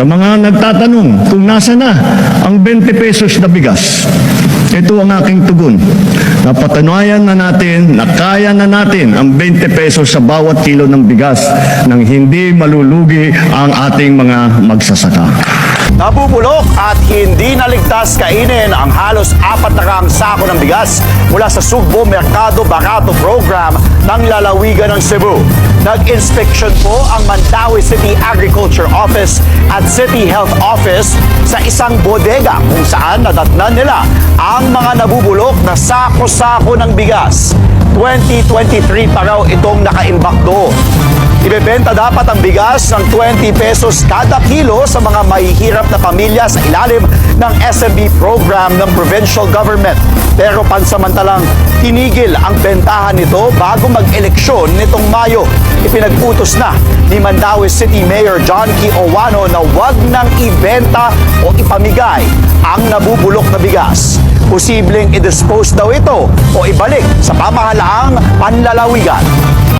Sa mga nagtatanong kung nasa na ang 20 pesos na bigas, ito ang aking tugon. Napatunayan na natin na kaya na natin ang 20 pesos sa bawat kilo ng bigas nang hindi malulugi ang ating mga magsasaka. Nabubulok at hindi naligtas kainin ang halos apat kaang sako ng bigas mula sa Sugbo Mercado Barato Program ng lalawigan ng Cebu. Nag-inspeksyon po ang Mandawi City Agriculture Office at City Health Office sa isang bodega kung saan nadatnan nila ang mga nabubulok na sako-sako ng bigas. 2023 pa raw itong nakaimbak doon. Ibebenta dapat ang bigas ng 20 pesos kada kilo sa mga mahihirap na pamilya sa ilalim ng SMB program ng provincial government. Pero pansamantalang tinigil ang bentahan nito bago mag-eleksyon nitong Mayo. Ipinag-utos na ni Mandawi City Mayor John K. Owano na wag nang ibenta o ipamigay ang nabubulok na bigas. Posibleng i-dispose daw ito o ibalik sa pamahalaang panlalawigan.